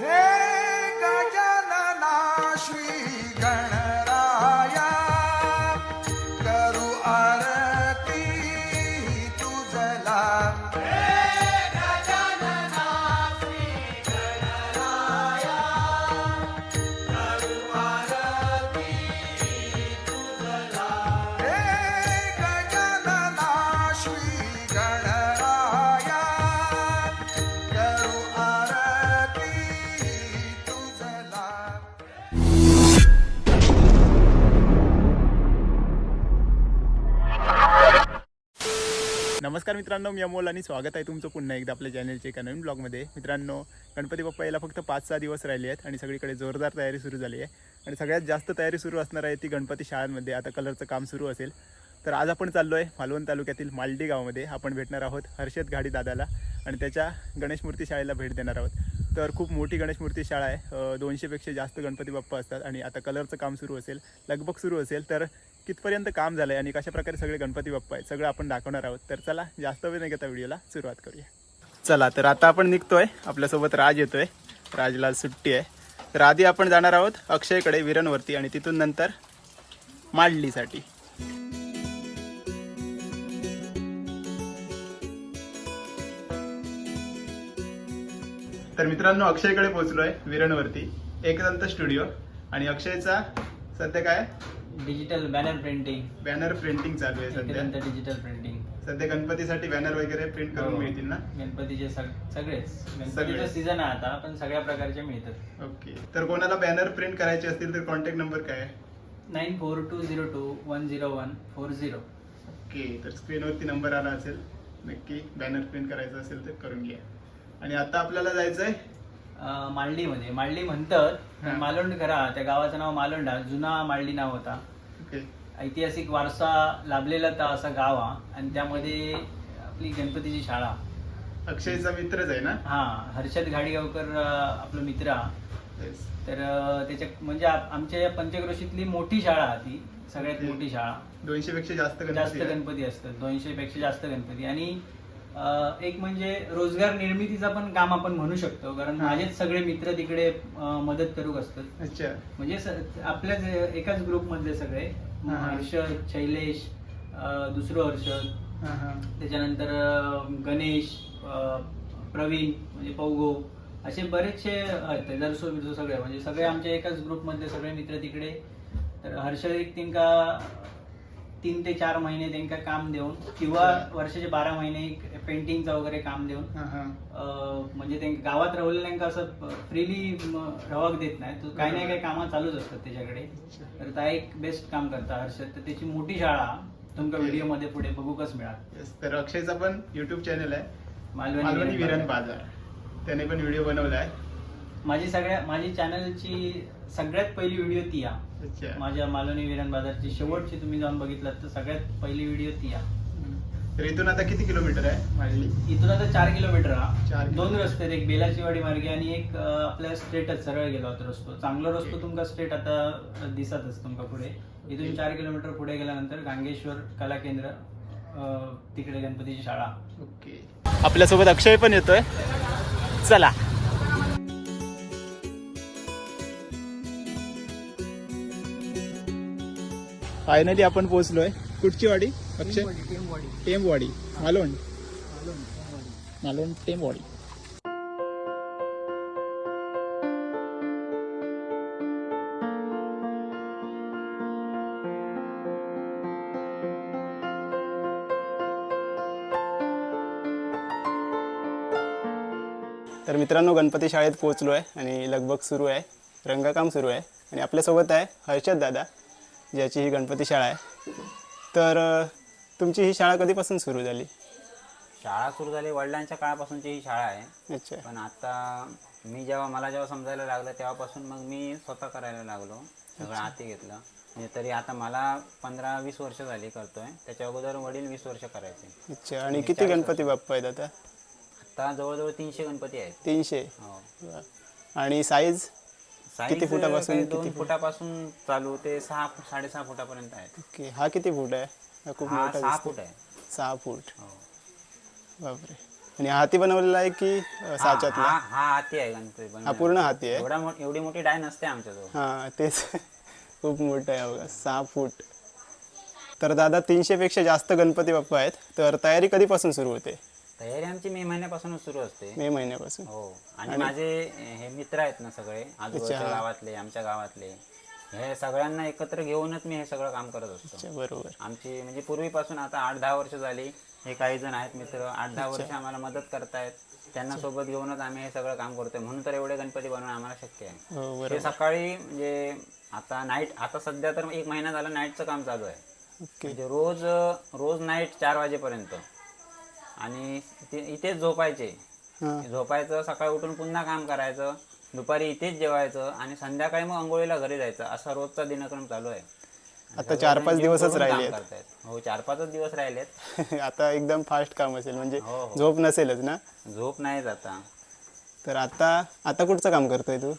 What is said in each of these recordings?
हे नमस्कार मित्रांनो मी अमोल आणि स्वागत आहे तुमचं पुन्हा एकदा आपल्या चॅनलच्या एका नवीन ब्लॉगमध्ये मित्रांनो गणपती बाप्पा यायला फक्त पाच सहा दिवस राहिले आहेत आणि सगळीकडे जोरदार तयारी सुरू झाली आहे. आणि सगळ्यात जास्त तयारी सुरू असणार आहे ती गणपती शाळांमध्ये. आता कलरचं काम सुरू असेल. तर आज आपण चाललो आहे मालवण तालुक्यातील मालडी गावामध्ये. आपण भेटणार आहोत हर्षद घाडी दादाला आणि त्याच्या गणेश मूर्ती शाळेला भेट देणार आहोत. तर खूप मोठी गणेश मूर्ती शाळा आहे. दोनशेपेक्षा जास्त गणपती बाप्पा असतात आणि आता कलरचं काम सुरू असेल लगबग सुरू असेल. तर कितपर्यंत काम झालं आहे आणि कशा प्रकारे सगळे गणपती बाप्पा आहेत सगळं आपण दाखवणार आहोत. तर चला जास्त वेळ नाही घेता व्हिडिओला सुरुवात करूया. चला तर आता आपण निघतोय. आपल्यासोबत राज येतोय. राजला आज सुट्टी आहे. तर आधी आपण जाणार आहोत अक्षयकडे विरणवरती आणि तिथून नंतर मांडलीसाठी तर मित्रांनो अक्षयकडे पोहोचलोय विरणवरती. एकदंत स्टुडिओ. आणि अक्षयचा सध्या काय? Digital banner printing banner printing चालू आहे सध्या. एकदंत डिजिटल प्रिंटिंग सध्या गणपतीसाठी बॅनर वगैरे प्रिंट करून मिळतील ना? गणपतीचे सग- सगळेच. गणपतीचा सगळे. सीझन आहे आता पण सगळ्या प्रकारचे मिळतात. ओके तर कोणाला बॅनर प्रिंट करायचे असतील तर कॉन्टॅक्ट नंबर काय आहे? Nine four two zero two one zero one four zero okay तर स्क्रीनवरती नंबर आला असेल. नक्की बॅनर प्रिंट करायचं असेल तर करून घ्या. आणि आता आपल्याला जायचंय मालडीमध्ये. मालडी म्हणतात हा. मालोंड खरा त्या गावाचं नाव मालोंडा जुना मालडी नाव होता. ओके. ऐतिहासिक वारसा लाभलेला तर असा गाव हा. आणि त्यामध्ये आपली गणपतीची शाळा. अक्षयचा मित्रच आहे ना? हा हर्षद घाडीगावकर अं, आपला मित्र हा. Yes. तर अं, त्याच्या म्हणजे आप- आमच्या या पंचक्रोशीतली मोठी शाळा हा ती. सगळ्यात. मोठी शाळा. दोनशे पेक्षा जास्त जास्त गणपती आहे. गणपती असतात. दोनशे पेक्षा जास्त गणपती. आणि एक म्हणजे रोजगार निर्मितीचा पण काम आपण म्हणू शकतो कारण. माझेच सगळे मित्र तिकडे मदत करू असतात. अच्छा. म्हणजे आपल्याच एकाच ग्रुप मधले सगळे. हर्षद शैलेश दुसरं हर्षद त्याच्यानंतर गणेश प्रवीण म्हणजे पौगो. असे बरेचसे आहेत दरसो बिरसो सगळे. म्हणजे सगळे आमच्या एकाच ग्रुप मधले सगळे मित्र तिकडे. तर हर्षद एक त्यांका तीन ते चार महिने त्यांका काम देऊन किंवा. वर्षाचे बारा महिने पेंटिंगचं वगैरे काम देऊन. अं, म्हणजे ते गावात राहिलेल्या त्यांका असं फ्रीली रवाक देत नाही तर काही नाही काही कामं चालूच असतात त्याच्याकडे. तर त्या एक बेस्ट काम करता हर्षद. तर त्याची मोठी शाळा तुमका. व्हिडिओमध्ये पुढे बघूकच मिळाल. Yes. तर अक्षयचा पण युट्यूब चॅनल आहे. मालवणी विरण बाजार. त्याने पण व्हिडिओ बनवलाय माझी सगळ्या माझी चॅनलची सगळ्यात पहिली व्हिडिओ ती अच्छा. माझ्या मालवणी विरण बाजारची शेवटची तुम्ही जाऊन बघितलात तर सगळ्यात पहिली व्हिडिओ ती आ तर इथून आता किती किलोमीटर आहे? मांडली इथून आता चार किलोमीटर चार हा किलोमीटर. दोन रस्ते आहेत एक बेलाची वाडी मार्गे आणि एक अं, आपल्या स्ट्रेटच सरळ गेलो होता रस्तो. चांगला रस्तो Okay. तुमका स्ट्रेट आता दिसतच तुमका पुढे. इथून Okay. चार किलोमीटर पुढे गेल्यानंतर गांगेश्वर कला केंद्र अं, तिकडे गणपतीची शाळा. ओके. आपल्यासोबत अक्षय पण येतोय. चला. फायनली आपण पोहोचलोय. कुठची वाडी? अक्षय? टेमवाडी मालोंड मालोंड टेमवाडी. तर मित्रांनो गणपती शाळेत पोहोचलो आहे आणि लगबग सुरू आहे. रंगकाम सुरू आहे. आणि आपल्यासोबत आहे हर्षद दादा ज्याची ही गणपती शाळा आहे. तर अ, तुमची ही शाळा कधीपासून सुरू झाली? शाळा सुरू झाली वडिलांच्या काळापासूनची ही शाळा आहे. अच्छा. पण आता मी जेव्हा मला जेव्हा समजायला लागलं तेव्हापासून मग मी स्वतः करायला लागलो. सगळं हाती घेतलं. म्हणजे तरी आता मला पंधरा वीस वर्ष झाली करतोय. त्याच्या अगोदर वडील वीस वर्ष करायचे. अच्छा. आणि किती गणपती बाप्पा आहेत आता? आता जवळजवळ तीनशे गणपती आहेत. तीनशे? हो. वा. आणि साईज साईज किती फुटापासून काही किती दोन? फुटापासून चालू ते सहा फूट साडेसहा फुटापर्यंत आहेत. ओके हा किती फूट आहे? हा खूप हा मोठा सहा दिसतो. फूट आहे. सहा फूट. हो. बापरे. आणि हाती बनवलेला आहे की अ, हा साच्यातला? हा- हा हाती आहे गणपती हा पूर्ण हाती आहे? एवढा मो- एवढी मोठी डाय नसते आमच्याजवळ. हा तेच. खूप मोठं आहे बघा सहा फूट. तर दादा तीनशे पेक्षा जास्त गणपती बाप्पा आहेत. तर तयारी कधीपासून सुरू होते? तयारी आमची मे महिन्यापासूनच सुरू असते. मे महिन्यापासून. हो. आणि माझे हे मित्र आहेत ना सगळे आजूबाजूच्या गावातले आमच्या गावातले हे सगळ्यांना एकत्र घेऊनच मी हे सगळं काम करत असतो. बरोबर. आमची म्हणजे पूर्वीपासून आता आठ दहा वर्ष झाली हे काही जण आहेत मित्र आठ दहा वर्ष आम्हाला मदत करतायत. त्यांना सोबत घेऊनच आम्ही हे सगळं काम करतोय. म्हणून तर एवढे गणपती बनवणं आम्हाला शक्य आहे. हो ते बरोबर. सकाळी म्हणजे आता नाईट आता सध्या तर एक महिना झाला नाईटचं काम चालू आहे. म्हणजे रोज रोज नाईट चार वाजेपर्यंत. आणि ते- इथेच झोपायचे. हां. झोपायचं सकाळी उठून पुन्हा काम करायचं दुपारी इथेच जेवायचं आणि संध्याकाळी मग आंघोळीला घरी जायचं. असा रोजचा दिनक्रम चालू आहे. आता चार पाच दिवसच काम राहिले करतायत. हो चार पाचच दिवस राहिलेत. आता एकदम फास्ट काम असेल म्हणजे हो, हो. झोप नसेलच ना? झोप नाहीच आता. तर आता आता कुठचं काम करतोय तू?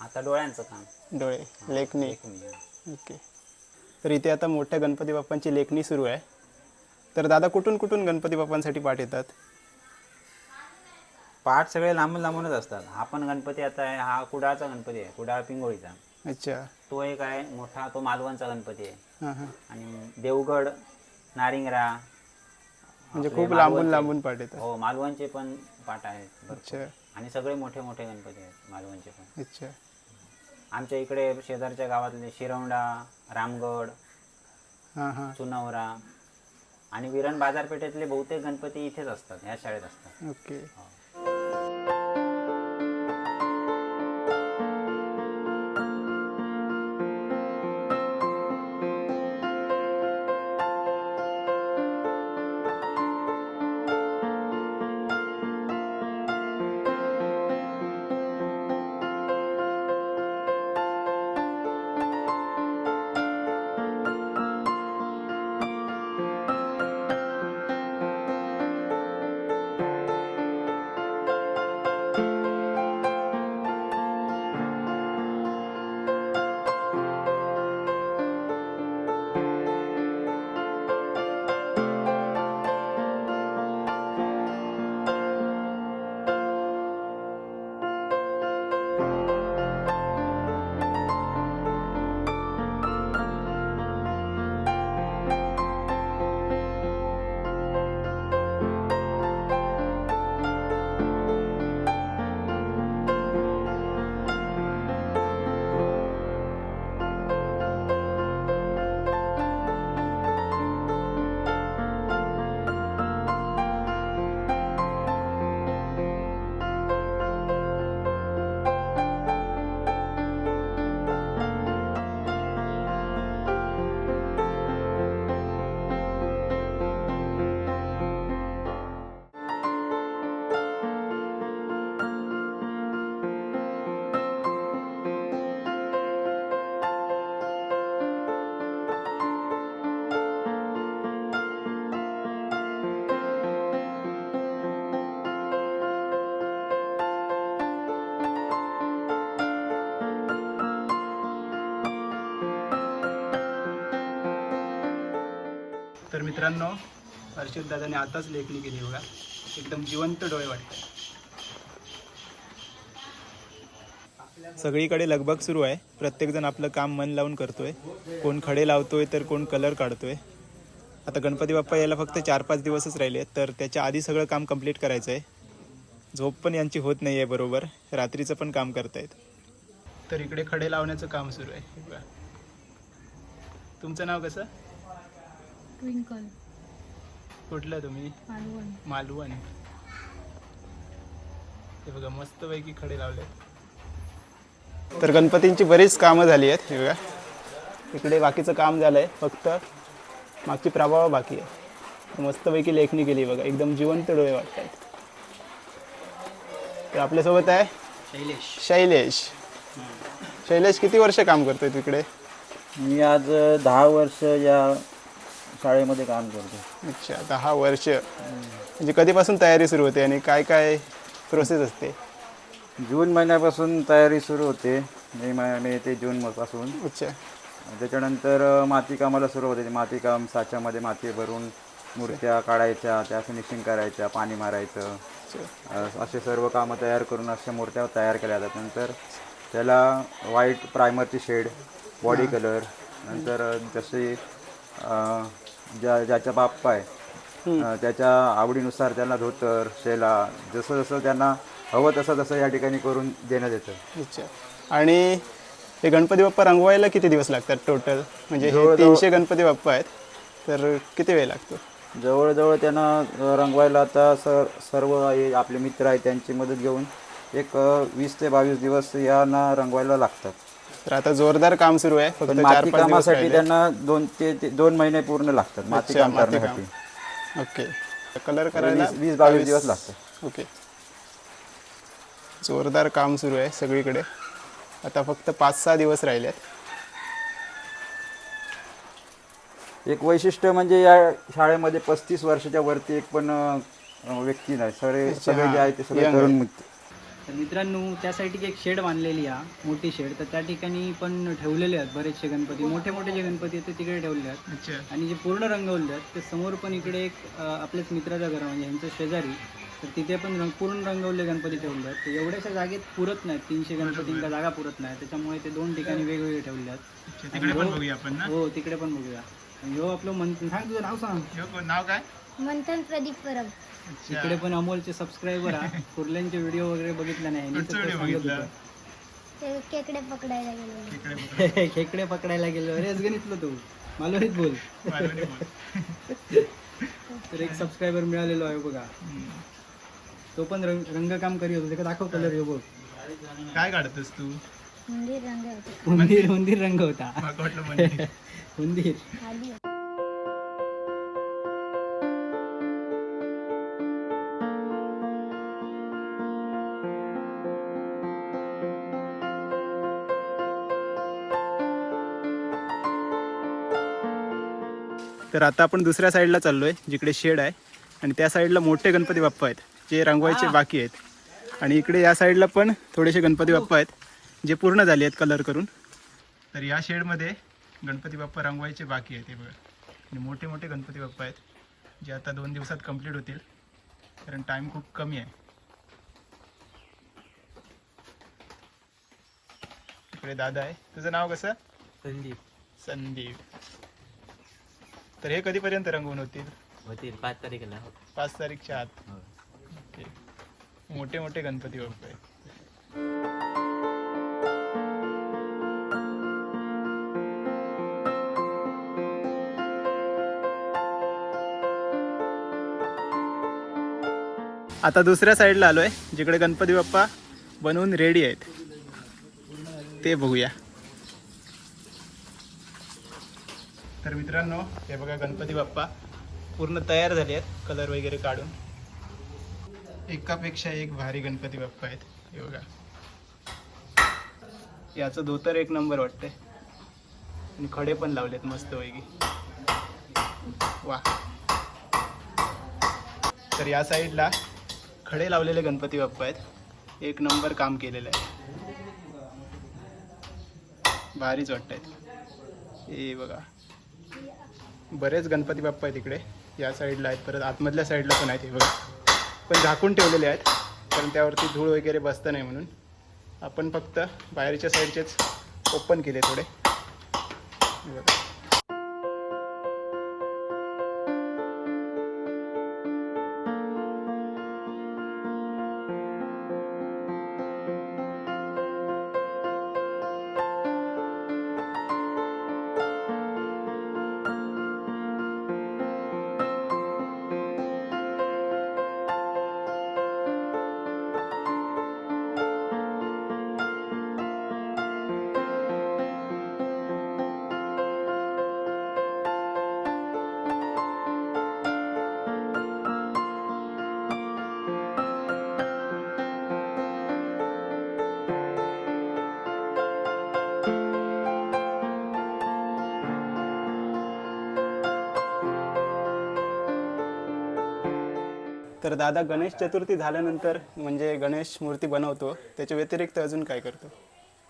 आता डोळ्यांचं काम. डोळे लेखणी. एक मिनिट. ओके. तर इथे आता मोठ्या गणपती बाप्पांची लेखणी सुरू आहे. तर दादा कुठून कुठून गणपती बाप्पांसाठी पाठ येतात? पाठ सगळे लांबून लांबूनच असतात. हा पण गणपती आता आहे. हा कुडाळचा गणपती आहे. कुडाळ पिंगोळीचा. अच्छा. तो एक आहे. मोठा तो मालवणचा गणपती आहे. हां हां. आणि देवगड नारिंगरा. म्हणजे आपले खूप लांबून मालवणचे- लांबून पाठ येतात. हो मालवणचे पण पाठ आहेत भरपूर. अच्छा. आणि सगळे मोठे मोठे गणपती आहेत मालवणचे पण. अच्छा. आमच्या इकडे शेजारच्या गावातले शिरवंडा रामगड हां हां. चुनवरा. आणि विरण बाजारपेठेतले बहुतेक गणपती इथेच असतात ह्या शाळेत असतात. ओके. तर मित्रांनो हर्षद दादाने आताच लेखणी केली बघा. एकदम जिवंत डोळे वाटतात. सगळीकडे लगबग सुरू आहे. प्रत्येकजण आपलं काम मन लावून करतोय. कोण खडे लावतोय तर कोण कलर काढतोय. आता गणपती बाप्पा यायला फक्त चार पाच दिवसच राहिले तर त्याच्या आधी सगळं काम कंप्लीट करायचं आहे झोप पण यांची होत नाही आहे बरोबर. रात्रीचं पण काम करतायत. तर इकडे खडे लावण्याचं काम सुरू आहे. तुमचं नाव कसं? ट्विंकल कुठलं तुम्ही? मालवण. मालवण. हे बघा मस्तपैकी खडे लावले तर गणपतींची बरीच कामं झाली आहेत हे बघा. इकडे बाकीचं काम झालं आहे फक्त मागची प्रभाव बाकी आहे मस्तपैकी लेखणी केली बघा. एकदम जिवंत डोळे वाटत आहेत. तर आपल्यासोबत आहे शैलेश. शैलेश. शैलेश किती वर्ष काम करतोय तिकडे मी आज दहा वर्ष या शाळेमध्ये काम करतो. अच्छा दहा वर्ष म्हणजे कधीपासून तयारी सुरू होते आणि काय काय प्रोसेस असते? जून महिन्यापासून तयारी सुरू होते. मे महिन्या मे ते जूनपासून अच्छा. त्याच्यानंतर अ, माती कामाला सुरू होते. माती काम साच्यामध्ये माती भरून मूर्त्या काढायच्या त्या फिनिशिंग करायच्या पाणी मारायचं. अ, असे सर्व कामं तयार करून अशा मूर्त्या तयार केल्या. जातात नंतर त्याला व्हाईट प्रायमरची शेड बॉडी कलर नंतर जसे अ, ज्या ज्याच्या बाप्पा आहे त्याच्या आवडीनुसार त्यांना धोतर शेला जसं जसं त्यांना हवं तसं तसं या ठिकाणी करून देण्यात येतं. अच्छा. आणि हे गणपती बाप्पा रंगवायला किती दिवस लागतात टोटल म्हणजे हे तीनशे गणपती बाप्पा आहेत तर किती वेळ लागतो? जवळजवळ त्यांना रंगवायला आता सर सर्व आपले मित्र आहेत त्यांची मदत घेऊन एक वीस ते बावीस दिवस यांना रंगवायला लागतात. तर आता जोरदार काम सुरू आहे फक्त चार माती पाच दिवस कामासाठी राहिले. त्यांना दोन ते ते- दोन महिने पूर्ण लागतात माती अच्छा, काम माती काम. करण्यासाठी. ओके. कलर करायला वीस वीस बावीस दिवस लागतात. ओके. जोरदार काम सुरू आहे सगळीकडे. आता फक्त पाच सहा दिवस राहिले आहेत एक वैशिष्ट्य म्हणजे या शाळेमध्ये पस्तीस वर्षाच्या वरती एक पण अ, व्यक्ती नाही. सगळे सगळे जे आहे ते सगळे तरुण. मित्र तर मित्रांनो त्यासाठी एक शेड बांधलेली आहे मोठी शेड. तर त्या ठिकाणी पण ठेवलेले आहेत बरेचसे गणपती. मोठे मोठे जे गणपती आहेत ते तिकडे ठेवले आहेत. अच्छा. आणि जे पूर्ण रंगवले आहेत ते समोर पण इकडे एक आपल्याच मित्राचं घर म्हणजे यांचं शेजारी. तर तिथे पण रंग पूर्ण रंगवले गणपती ठेवले आहेत. तर एवढ्याशा जागेत पुरत नाहीत तीनशे गणपतींका जागा पुरत नाही त्याच्यामुळे ते दोन ठिकाणी वेगवेगळे ठेवले आहेत. तिकडे पण बघूया आपण ना? हो तिकडे पण बघूया. आणि ह्यो आपलं मन सांग तुझं नाव सांग. नाव काय? मंथन प्रदीप परब. इकडे पण अमोलचे सबस्क्रायबर आहे कुर्ल्यांचे व्हिडिओ वगैरे बघितले नाही. ते पकडायला गेलो. खेकडे पकडायला गेलो. अरे गणितलं तू. मालवणीत बोल. तर एक सबस्क्रायबर मिळालेलो आहे बघा. तो पण रंग रंगकाम करी होतो. त्याला दाखव कलर येऊ बघ. काय काढतोस तू? मंदिर रंग होते. उंदीर उंदीर रंग होता. मला वाटलं म्हणजे उंदीर. खाली. होते. तर आता आपण दुसऱ्या साईडला चाललोय जिकडे शेड आहे. आणि त्या साईडला मोठे गणपती बाप्पा आहेत जे रंगवायचे बाकी आहेत. आणि इकडे या साईडला पण थोडेसे गणपती बाप्पा आहेत जे पूर्ण झाले आहेत कलर करून. तर या शेडमध्ये गणपती बाप्पा रंगवायचे बाकी आहेत हे बघा. आणि मोठे मोठे गणपती बाप्पा आहेत जे आता दोन दिवसात कंप्लीट होतील. कारण टाईम खूप कमी आहे. इकडे दादा आहे. तुझं नाव कसं? संदीप. संदीप. तर हे कधीपर्यंत रंगवून होतील? होतील पाच तारीखला. पाच तारीखच्या आत. ओके. मोठे मोठे गणपती बाप्पा आहेत. आता दुसऱ्या साईडला आलोय जिकडे गणपती बाप्पा बनवून रेडी आहेत. ते बघूया. तर मित्रांनो हे बघा गणपती बाप्पा पूर्ण तयार झाले आहेत कलर वगैरे काढून. एकापेक्षा एक भारी गणपती बाप्पा आहेत हे बघा. याचं धोतर एक नंबर वाटतंय. आणि खडे पण लावलेत मस्त पैकी. वा. तर या साईडला खडे लावलेले गणपती बाप्पा आहेत. एक नंबर काम केलेलं आहे. भारीच वाटत आहेत हे बघा. बरेच गणपती बाप्पा आहेत इकडे. या साईडला आहेत. परत आतमधल्या साईडला पण आहेत हे बघा. पण झाकून ठेवलेले आहेत. कारण त्यावरती धूळ वगैरे बसतं नाही म्हणून. आपण फक्त बाहेरच्या साईडचेच ओपन केले थोडे. बघा. तर दादा गणेश चतुर्थी झाल्यानंतर म्हणजे गणेश मूर्ती बनवतो. त्याच्या व्यतिरिक्त अजून काय करतो?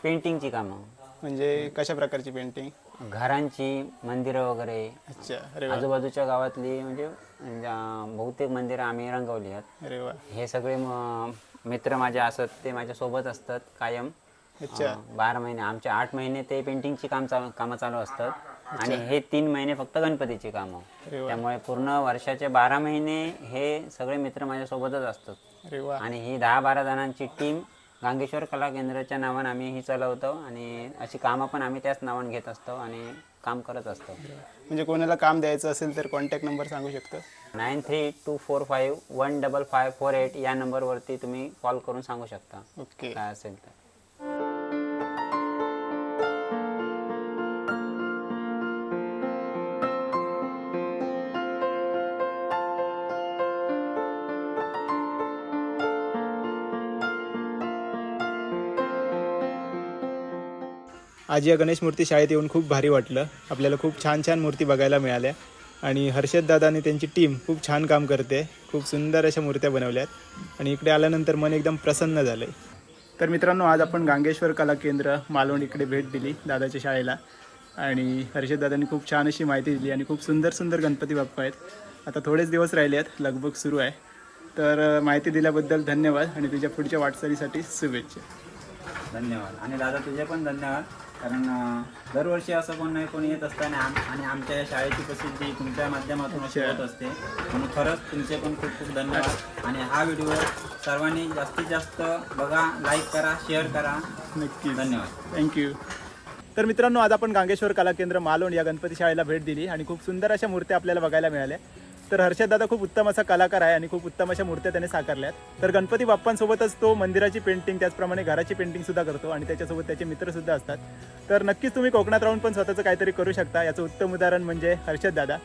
पेंटिंगची कामं. म्हणजे कशा प्रकारची पेंटिंग? घरांची मंदिरं वगैरे. अच्छा अरे वा. आजूबाजूच्या गावातली म्हणजे अं, बहुतेक मंदिरं आम्ही रंगवली आहेत. अरे वा. हे सगळे म- मित्र माझे असत ते माझ्या सोबत असतात कायम. अच्छा. अं, बारा महिने आमचे आठ महिने ते पेंटिंगची काम चालू कामं चालू असतात. आणि हे तीन महिने फक्त गणपतीची कामं. त्यामुळे पूर्ण वर्षाचे बारा महिने हे सगळे मित्र माझ्या सोबतच असतात आणि ही दहा बारा जणांची टीम गांगेश्वर कला केंद्राच्या नावानं आम्ही ही चालवतो आणि अशी कामं पण आम्ही त्याच नावानं घेत असतो आणि काम करत असतो. म्हणजे कोणाला काम द्यायचं असेल तर कॉन्टॅक्ट नंबर सांगू शकतो? Nine three two four five one double five four eight या नंबरवरती तुम्ही कॉल करून सांगू शकता. ओके. काय असेल तर. आज या गणेश मूर्ती शाळेत येऊन खूप भारी वाटलं. आपल्याला खूप छान छान मूर्ती बघायला मिळाल्या. आणि हर्षद दादा आणि त्यांची टीम खूप छान काम करते. खूप सुंदर अशा मूर्त्या बनवल्यात. आणि इकडे आल्यानंतर मन एकदम प्रसन्न झालं तर मित्रांनो आज आपण गांगेश्वर कला केंद्र मालवण इकडे भेट दिली दादाच्या शाळेला. आणि हर्षद दादांनी खूप छान अशी माहिती दिली आणि खूप सुंदर सुंदर गणपती बाप्पा आहेत. आता थोडेच दिवस राहिले आहेत लगभग सुरू आहे. तर माहिती दिल्याबद्दल धन्यवाद आणि तुझ्या पुढच्या वाटचालीसाठी शुभेच्छा. धन्यवाद. आणि दादा तुझे पण धन्यवाद. कारण दरवर्षी असं कोण नाही कोणी येत असतं आणि आम आणि आमच्या या शाळेची प्रसिद्धी तुमच्या माध्यमातून अशी. होत असते. म्हणून खरंच तुमचे पण खूप खूप धन्यवाद. आणि हा व्हिडिओ सर्वांनी जास्तीत जास्त बघा लाईक करा शेअर करा. नक्की धन्यवाद. थँक्यू तर मित्रांनो आज आपण गांगेश्वर कला केंद्र मालवण या गणपती शाळेला भेट दिली आणि खूप सुंदर अशा मूर्त्या आपल्याला बघायला मिळाल्या. तर हर्षद दादा खूप उत्तम असा कलाकार आहे आणि खूप उत्तम अशा मूर्त्या त्याने साकारल्यात. तर गणपती बाप्पांसोबतच तो मंदिराची पेंटिंग त्याचप्रमाणे घराची पेंटिंग सुद्धा करतो आणि त्याच्यासोबत त्याचे मित्र सुद्धा असतात. तर नक्कीच तुम्ही कोकणात राहून पण स्वतःचं काहीतरी करू शकता. याचं उत्तम उदाहरण म्हणजे हर्षद दादा.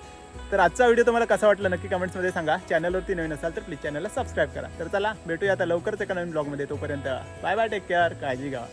तर आजचा व्हिडिओ तुम्हाला कसा वाटला नक्की कमेंट्समध्ये सांगा. चॅनलवरती नवीन असाल तर प्लीज चॅनलला सबस्क्राईब करा. तर चला भेटूया आता लवकरच एका नवीन ब्लॉगमध्ये तोपर्यंत बाय बाय टेक केअर काळजी घ्या.